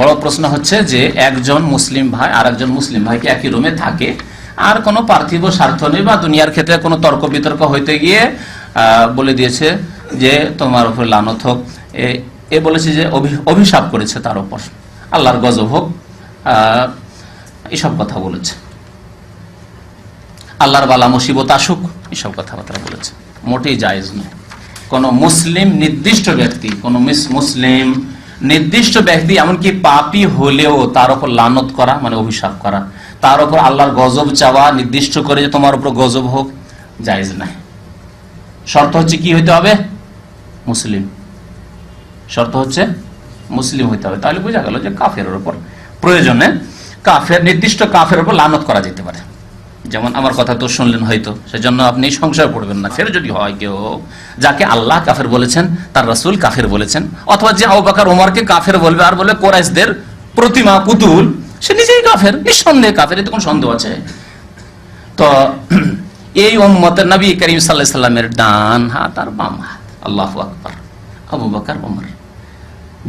বড় প্রশ্ন হচ্ছে যে একজন মুসলিম ভাই আর একজন মুসলিম ভাইকে একই রুমে থাকে? আর কোনো পার্থিব স্বার্থ নেই বা দুনিয়ার ক্ষেত্রে কোনো তর্ক বিতর্ক হইতে গিয়ে বলে দিয়েছে যে তোমার উপর লানত হোক। এ- বলেছে যে অভি- অভিশাপ করেছে তার উপর। আল্লাহর গজব হোক এসব কথা বলেছে। আল্লাহর বালা মুসিবত আসুক, এসব কথাবার্তা বলেছে। মোটেই জায়েজ নয়। কোন মুসলিম নির্দিষ্ট ব্যক্তি, কোন মিস- মুসলিম নির্দিষ্ট ব্যক্তি, এমনকি পাপি হলেও তার উপর লানত করা মানে অভিশাপ করা। তার উপর আল্লাহর গজব চাওয়া, নির্দিষ্ট করে যে তোমার উপর গজব হোক, জায়েজ নাই। শর্ত হচ্ছে কি হইতে হবে? মুসলিম। শর্ত হচ্ছে মুসলিম হইতে হবে। তাহলে বোঝা গেল যে কাফের উপর প্রয়োজনে কাফের, নির্দিষ্ট কাফের উপর লানত করা যেতে পারে। যেমন আমার কথা তো শুনলেন হয়তো, সেজন্য আপনি সংশয় পড়বেন না। ফের যদি হয় কেউ, যাকে আল্লাহ কাফের বলেছেন, তার রাসূল কাফের বলেছেন, অথবা যে আবু বকর ওমরকে কাফের বলবে আর বলে কোরাইশদের প্রতিমা পুতুল, সে নিজেই কাফের, নিঃসন্দেহে কাফের, এতে কোন সন্দেহ আছে? তো এই উম্মতের নবী করিম সাল্লাহ সাল্লামের ডান হাত আর বাম হাত, আল্লাহ আকবর, আবু বকর ওমর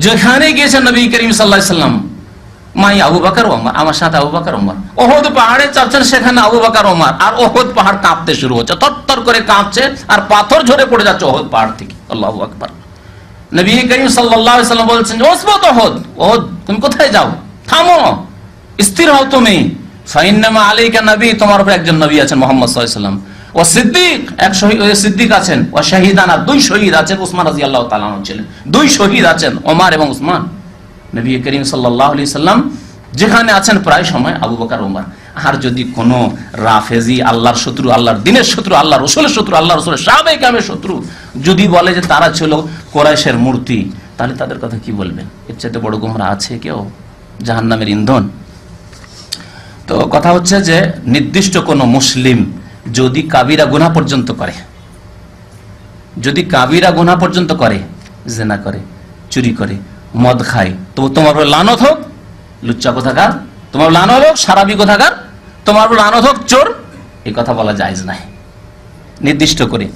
যেখানে গিয়েছেন নবী করিম সাল্লাহ সাল্লাম মাই আবু বাকার ওমর আমার সাথে আবু বাকার ওমর ওহদ পাহাড়ে চাচ্ছেন সেখানে আবু বাকার ওমর আর ওহদ পাহাড় কাঁপতে শুরু হচ্ছে তত্তর করে কাঁপছে আর পাথর ঝরে পড়ে যাচ্ছে ওহদ পাহাড় থেকে। আল্লাহ আকবর। নবী করিম সাল্লাম বলছেন, ওসবত ওহদ ওহদ, তুমি কোথায় যাও? থামো, স্থির হও তুমি। ফাইন্নামা আলাইকা নবী, তোমার উপর একজন নবী আছেন মোহাম্মদ সাল্লাম। ও সিদ্দিক, এক শহীদ সিদ্দিক আছেন। ও শাহিদানা দুই শহীদ আছেন, উসমান রাজি আল্লাহ ছিলেন। দুই শহীদ আছেন, ওমার এবং উসমান। নবী করিম সাল্লাহ সাল্লাম যেখানে আছেন প্রায় সময় আবু বকার ওমর আর যদি কোনো রাফেজি, আল্লাহর শত্রু, আল্লাহর দিনের শত্রু আল্লাহ রসুলের শত্রু আল্লাহ রসুলের সাবেক কামের শত্রু যদি বলে যে তারা ছিল কোরাইশের মূর্তি, তাহলে তাদের কথা কি বলবেন? এর চাইতে বড় গুমরা আছে কেউ? জাহান্নামের ইন্ধন? তো কথা হচ্ছে যে নির্দিষ্ট কোনো মুসলিম যদি কাবিরা গুনা পর্যন্ত করে, যদি কাবিরা গুনা পর্যন্ত করে, জেনা করে, চুরি করে মদ খায়। তো তোমার উপর লানত হোক, লুচ্চা কোথাকার? তোমার লানত হোক, সারাবি কোথাকার? তোমার উপর লানত হোক, চোর? এই কথা বলা জায়েজ নাই। নির্দিষ্ট করে।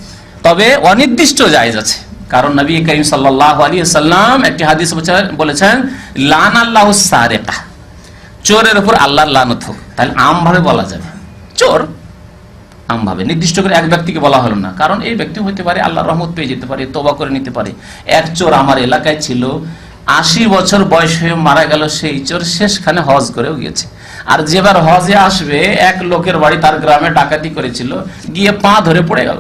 তবে অনির্দিষ্ট জায়েজ আছে। কারণ নবী করিম সাল্লাহ আলী সাল্লাম একটি হাদিস বলছে- বলেছেন লান আল্লাহ সারেকা। চোরের উপর আল্লাহর লানত হোক। তাহলে আমভাবে বলা যাবে। চোর আমভাবে। নির্দিষ্ট করে এক ব্যক্তিকে বলা হলো না। কারণ এই ব্যক্তি হইতে পারে, আল্লাহর রহমত পেয়ে যেতে পারে তোবা করে নিতে পারে। এক চোর আমার এলাকায় ছিল আশি বছর বয়স হয়ে মারা গেল সেই চোর, শেষখানে হজ করেও গিয়েছে। আর যেবার হজে আসবে, এক লোকের বাড়ি তার গ্রামে ডাকাতি করেছিল, গিয়ে পা ধরে পড়ে গেল।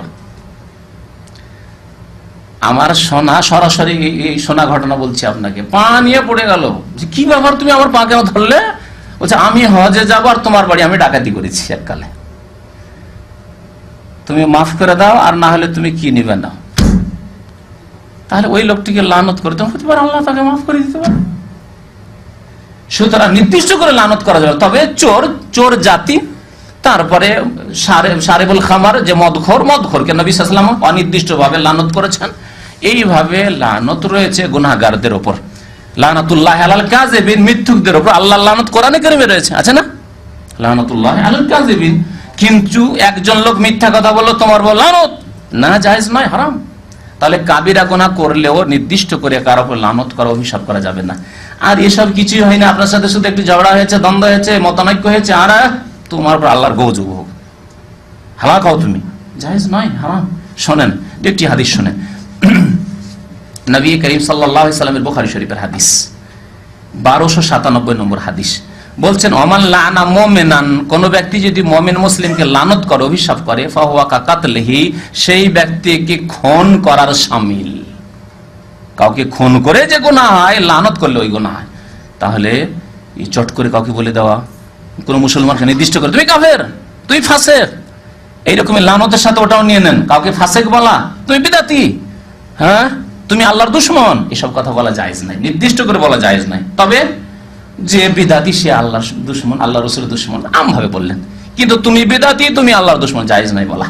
আমার সোনা, সরাসরি এই- সোনা ঘটনা বলছি আপনাকে। পা নিয়ে পড়ে গেল। যে কি ব্যাপার তুমি আমার পা কেন ধরলে? বলছে, আমি হজে যাব আর তোমার বাড়ি আমি ডাকাতি করেছি এককালে। তুমি মাফ করে দাও আর না হলে তুমি কি নিবে না? তাহলে ওই লোকটিকে লানত হতে পারে আল্লাহ তাকে মাফ করে দিতে পারে। সুতরাং নির্দিষ্ট করে লানত করা যাবে তবে চোর চোর জাতি, তারপরে সারেবুল খামার, যে মদখোর, মদখোরকে নবী সাল্লাম অনির্দিষ্ট ভাবে লানত করেছেন। এইভাবে লানত রয়েছে গুনাহগারদের ওপর। লানাতুল্লাহ আলাল মিথ্যুকদের ওপর আল্লাহ লানত কোরআনে কারিমে রয়েছে। আছে না? লানাতুল্লাহ আলাল কাজেবিন কিন্তু একজন লোক মিথ্যা কথা বলল, তোমার বল লানত! না, জায়েজ নয়, হারাম। তাহলে কাবিরা গোনা করলেও নির্দিষ্ট করে কারও লানত করা, অভিশাপ করা যাবে না। আর এসব কিছুই হয় না। আপনার সাথে শুধু একটু ঝগড়া হয়েছে, দ্বন্দ্ব হয়েছে, মতানৈক্য হয়েছে, আর তোমার উপর আল্লাহর গৌযোগ হোক হালা খাও তুমি। জাহেজ নয়, হারাম। শোনেন একটি হাদিস শোনেন। নবী করিম সাল্লাহ সাল্লামের বোখারি শরীফের হাদিস। বারোশো সাতানব্বই নম্বর হাদিস। বলছেন অমান লানা মোমেনান কোন ব্যক্তি যদি মোমেন মুসলিমকে লানত করে, অভিশাপ করে, ফাহুয়া কাকাতলেহি সেই ব্যক্তিকে খুন করার সামিল। কাউকে খুন করে যে গোনা হয়, লানত করলে ওই গোনা হয়। তাহলে চট করে কাউকে বলে দেওয়া, কোন মুসলমানকে নির্দিষ্ট করে, তুমি কাফের তুই ফাঁসের এইরকমই লানতের সাথে ওটাও নিয়ে নেন। কাউকে ফাঁসেক বলা, তুমি বিদাতি হ্যাঁ তুমি আল্লাহর দুশ্মন এসব কথা বলা জায়েজ নাই, নির্দিষ্ট করে বলা জায়েজ নাই। তবে যে বিদাতি সে আল্লাহ দুশ্মন আল্লাহ রসুলের দুশ্মন। আমভাবে বললেন। কিন্তু তুমি বিদাতি, তুমি আল্লাহর দুশ্মন, জায়েজ নাই বলা।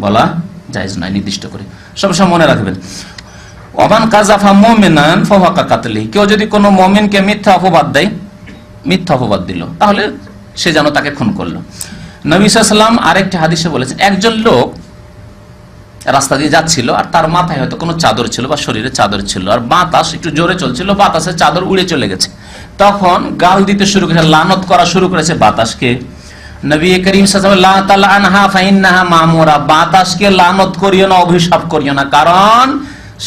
বলা জায়েজ নাই নির্দিষ্ট করে। সবসময় মনে রাখবেন। অমান কাজাফা মোমেনান ফহাকা কাতলি। কেউ যদি কোনো মমিনকে মিথ্যা অপবাদ দেয়, মিথ্যা অপবাদ দিল, তাহলে সে যেন তাকে খুন করল। নবী সাল্লাম আরেকটি হাদিসে বলেছেন, একজন লোক রাস্তা দিয়ে যাচ্ছিল, আর তার মাথায় হয়তো কোনো চাদর ছিল বা শরীরে চাদর ছিল, আর বাতাস একটু জোরে চলছিল, বাতাসের চাদর উড়ে চলে গেছে। তখন গাল দিতে শুরু করেছে লানত করা শুরু করেছে বাতাসকে। নবী করিম মামুরা, বাতাসকে লানত করিও না, অভিশাপ করিও না, কারণ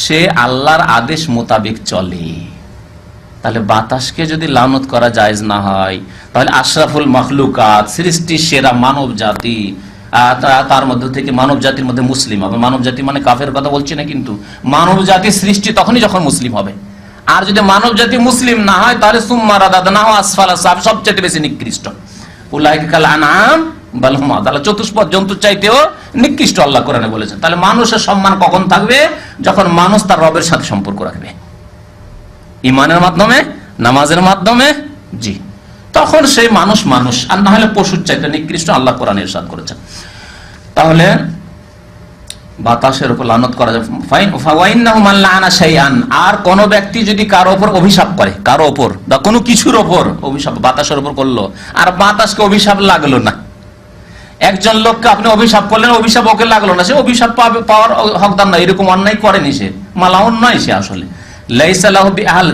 সে আল্লাহর আদেশ মোতাবেক চলে। তাহলে বাতাসকে যদি লানত করা জায়েজ না হয়, তাহলে আশরাফুল মখলুকাত সৃষ্টি সেরা মানব জাতি তার মধ্যে থেকে মানব জাতির মধ্যে মুসলিম হবে। মানব জাতি মানে কাফের কথা বলছি না কিন্তু মানব জাতির সৃষ্টি তখনই যখন মুসলিম হবে। আর যদি মানব জাতি মুসলিম না হয়, তাহলে সুম্মারা দাদা না আসফালা সাহেব সবচেয়ে বেশি নিকৃষ্ট। উল্লাহিকাল আনাম বালহুমা তাহলে চতুষ্পদ জন্তুর চাইতেও নিকৃষ্ট আল্লাহ কোরআনে বলেছেন। তাহলে মানুষের সম্মান কখন থাকবে? যখন মানুষ তার রবের সাথে সম্পর্ক রাখবে। ইমানের মাধ্যমে, নামাজের মাধ্যমে? জি। তখন সেই মানুষ মানুষ, আর না হলে পশুর চাইতে নিকৃষ্ট আল্লাহ কোরআন ইরশাদ করেছেন। তাহলে বাতাসের উপর লানত করা শাইআন, আর ব্যক্তি যদি কারও উপর অভিশাপ করে, কারও উপর, বা কোনো কিছুর উপর অভিশাপ, বাতাসের উপর করল, আর বাতাসকে অভিশাপ লাগল না। একজন লোককে আপনি অভিশাপ করলেন, অভিশাপ ওকে লাগল না, সে অভিশাপ পাওয়ার হকদার না এরকম অন্যায় করেনি সে। মালাউন নয় সে আসলে।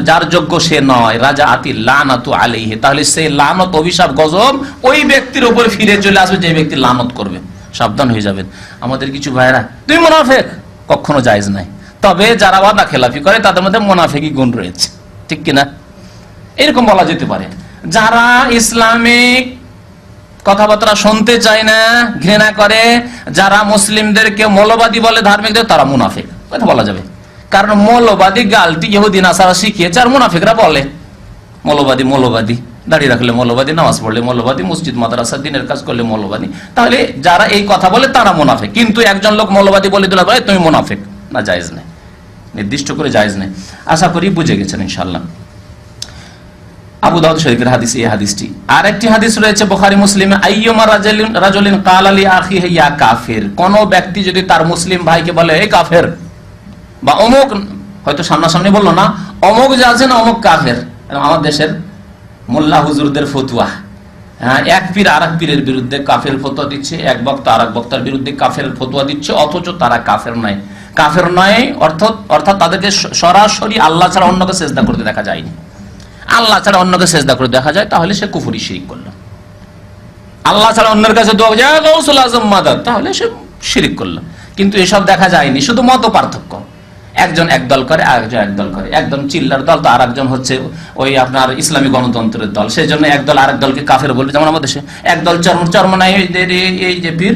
যার যোগ্য সে নয়। রাজা আতি লানাতু আলাইহি। তাহলে সেই লানত, অভিশাপ, গজব ওই ব্যক্তির উপর ফিরে চলে আসবে, যে ব্যক্তি লানত করবে। সাবধান হয়ে যাবেন। আমাদের কিছু ভাইরা তুই মুনাফেক? কখনো জায়েজ নাই। তবে যারা ওয়াদা খেলাফি করে, তাদের মধ্যে মুনাফেকি গুণ রয়েছে। ঠিক কিনা? এরকম বলা যেতে পারে। যারা ইসলামিক কথাবার্তা শুনতে চায় না, ঘৃণা করে, যারা মুসলিমদেরকে মৌলবাদী বলে, ধার্মিকদের, তারা মুনাফিক। কথা বলা যাবে। কারণ মৌলবাদী গালটি ইহুদি, নাসারা শিখিয়েছে আর মুনাফিকরা বলে। মৌলবাদী মৌলবাদী। দাঁড়িয়ে রাখলে মৌলবাদী, নামাজ পড়লে মৌলবাদী, মসজিদ, মাদ্রাসা, দিনের কাজ করলে মৌলবাদী। তাহলে যারা এই কথা বলে তারা মুনাফিক। কিন্তু একজন লোক মৌলবাদী বলে দিলে বলে তুমি মুনাফিক। না, জায়েজ নেই। নির্দিষ্ট করে জায়েজ নেই। আশা করি বুঝে গেছেন ইনশাল্লাহ আবু দাউদ শরীফের হাদিস, এই হাদিসটি। আর একটি হাদিস রয়েছে বুখারী, মুসলিমে, আইয়ুমা রাজুলিন রাজুলিন কাল আলী আখি ইয়া কাফির। কোন ব্যক্তি যদি তার মুসলিম ভাইকে বলে, এই কাফের বা অমুক, হয়তো সামনাসামনি বলল না, অমুক যে আছে না, অমুক কাফের। আমার দেশের মোল্লা হুজুরদের ফতুয়া। হ্যাঁ এক পীর আর এক পীরের বিরুদ্ধে কাফের ফতুয়া দিচ্ছে, এক বক্তা আর এক বক্তার বিরুদ্ধে কাফের ফতুয়া দিচ্ছে, অথচ তারা কাফের নয়। কাফের নয় অর্থাৎ অর্থাৎ তাদেরকে সরাসরি আল্লাহ ছাড়া অন্যকে চেষ্টা করতে দেখা যায়নি। আল্লাহ ছাড়া অন্যকে চেষ্টা করে দেখা যায়, তাহলে সে কুফুরি শিরিক করল। আল্লাহ ছাড়া অন্যের কাছে দোয়া আজম তাহলে সে শিরিক করল। কিন্তু এসব দেখা যায়নি, শুধু মত পার্থক্য একজন একদল করে, আরেকজন একদল করে। একদম চিল্লার দল তো আর একজন হচ্ছে ওই আপনার ইসলামী গণতন্ত্রের দল। সেই জন্য একদল আরেক দলকে কাফের বলবে যেমন আমাদের দেশে একদল চর্ম চর্মনাই এই যে পীর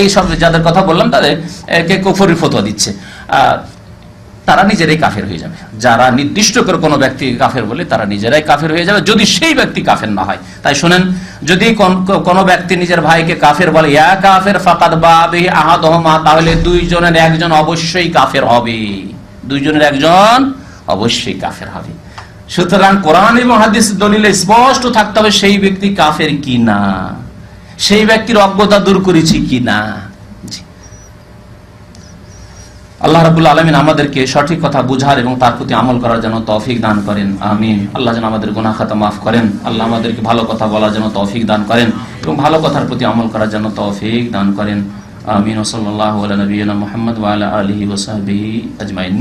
এই সব যাদের কথা বললাম, তাদের কে কুফরি ফতোয়া দিচ্ছে। তারা নিজেরাই কাফের হয়ে যাবে। যারা নির্দিষ্ট করে কোনো ব্যক্তি কাফের বলে, তারা নিজেরাই কাফের হয়ে যাবে। যদি সেই ব্যক্তি কাফের না হয়, তাই শোনেন, যদি কোনো ব্যক্তি নিজের ভাইকে কাফের বলে কাফের, ফাকাদ বাবে আহাদহমা তাহলে দুইজনের একজন অবশ্যই কাফের হবে। দুইজনের একজন অবশ্যই কাফের হবে। সুতরাং কোরআন এবং হাদিস দলিলে স্পষ্ট থাকতে হবে, সেই ব্যক্তি কাফের কি না সেই ব্যক্তির অজ্ঞতা দূর করেছি কি না জি আল্লাহ রাবুল আলমিন আমাদেরকে সঠিক কথা বুঝার এবং তার প্রতি আমল করার জন্য তৌফিক দান করেন। আমিন। আল্লাহ যেন আমাদের গুনা খাতা মাফ করেন। আল্লাহ আমাদেরকে ভালো কথা বলার জন্য তৌফিক দান করেন এবং ভালো কথার প্রতি আমল করার জন্য তৌফিক দান করেন। আমিন। ওসল্লাহ নবীন মোহাম্মদ আলহি ওসাহী আজমাইন।